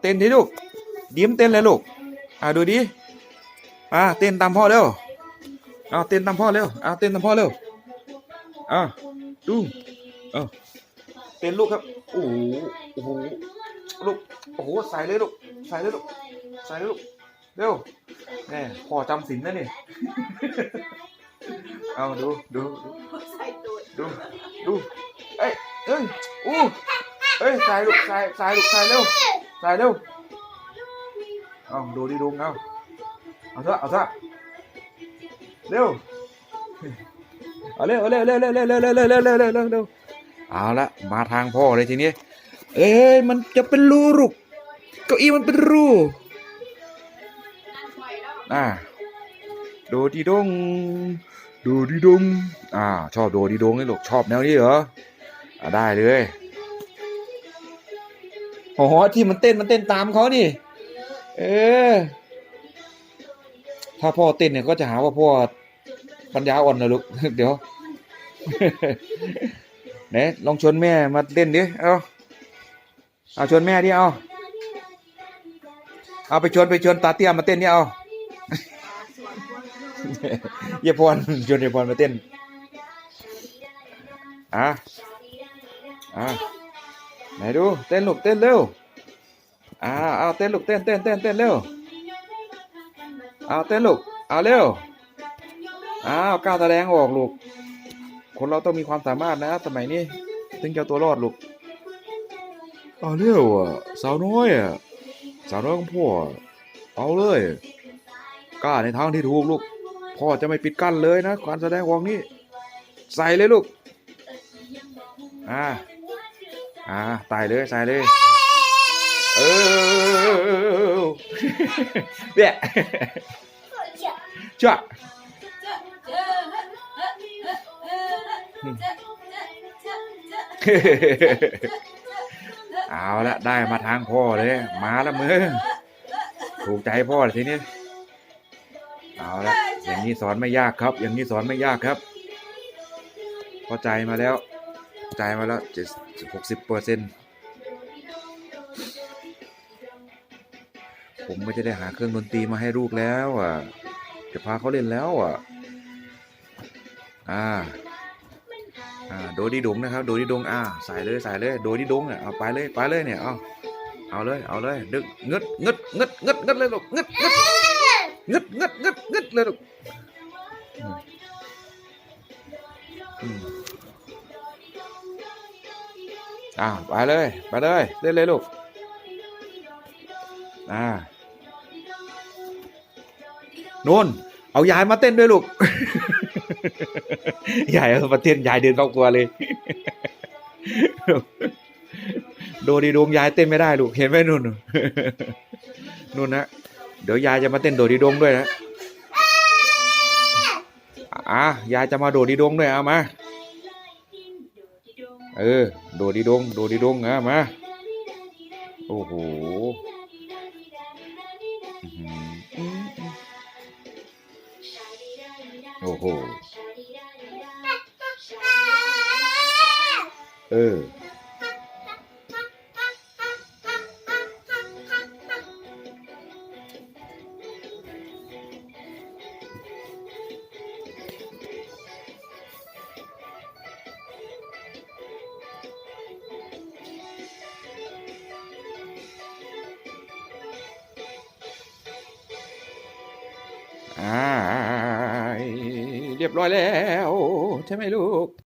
เต้นดิลูกยิ้มเต้นเลยลูกอ่าดูดิอ่าเต้นตามพ่อเร็วเอาเต้นตามพ่อเร็วเอาเต้นตามพ่อเร็วอ่าดูเอาเต้นลูกครับโอ้โหโอ้โหลูกโอ้โหใส่เลยลูกใส่เลยลูกใส่เลยลูกเร็วแน่พ่อจำศีลนะนี่เอาดูดูดูใส่ตูดดูดูเอ้ยเอ้ยอู้เอ้ยใส่ลูกใส่ใส่ลูกใส่เร็ว ใส่เร็วเอาดูดิดูเอาเอาเถอะเอาเถอะเร็วเอาเร็วเอาเร็วเร็วเร็วเร็วเร็วเร็วเร็วเร็วเร็วเร็วเอาละมาทางพ่อเลยทีนี้เอ้ยมันจะเป็นรูลูกเก้าอี้มันเป็นรูอ่าโดดีดงโดดีดงอ่าชอบโดดีดงนี่ลูกชอบแนวนี้เหรออได้เลย โอ้โหที่มันเต้นมันเต้นตามเขานี่ เออ ถ้าพ่อเต้นเนี่ยก็จะหาว่าพ่อปัญญาอ่อนนะลูก เดี๋ยวไหนลองชวนแม่มาเล่นดิ เอาเอาชวนแม่ดิเอา เอาไปชวนไปชวนตาเตี้ยมาเต้นนี่เอาส่วนพวกเยายพรชวนเยายพรมาเต้นอะอะ ไหนดู เต้นลูกเต้นเร็วอ่าเอาเต้นลูกเต้นเต้นเต้นเต้นเร็วเอาเต้นลูกเอาเร็วอ้าวก้าวตะแดงออกลูก คนเราต้องมีความสามารถนะสมัยนี้ถึงจะเอาตัวรอดลูกเอาเร็วอะสาวน้อยอะสาวน้อยของพ่อเอาเลยกล้าในทางที่ถูกลูกพ่อจะไม่ปิดกั้นเลยนะการแสดงวงนี้ ใส่เลยลูก อ่า อ่าตายเลยใส่เลยเออเนี่ยจ้ะเอาละได้มาทางพ่อเลย มาล้วมือถูกใจพ่อเลยทีนี้เอาละอย่างนี้สอนไม่ยากครับ อย่างนี้สอนไม่ยากครับพอใจมาแล้ว ใจมาแล้วเจ็ดหกสิบเปอร์เซ็นต์ผมไม่จะได้หาเครื่องดนตรีมาให้ลูกแล้วอะ จะพาเขาเล่นแล้วอะ อ่า อ่า โดดีดงนะครับ โดดีดง อ่า ใส่เลย ใส่เลย โดดีดงเนี่ยเอาไปเลย ไปเลยเนี่ย เอาเอาเลย เอาเลยดึงงึดงึดงึดงึดงึดเลยลูกงึดงึดงึดงึดงึดงึดเลยลูกอืม อ่าไปเลยไปเลยเล่นเลยลูกอ่านู่นเอายายมาเต้นด้วยลูกยายเอามาเต้นยายเดินเข้าครัวเลยโดดีดงยายเต้นไม่ได้ลูกเห็นไหมนู่นนู่นนะเดี๋ยวยายจะมาเต้นโดดีดงด้วยนะอะยายจะมาโดดีดงด้วยเอามา เออ โดดีดง โดดีดงอะมา โอ้โหโอ้โห เออ เรียบร้อยแล้ว ใช่ไหมลูก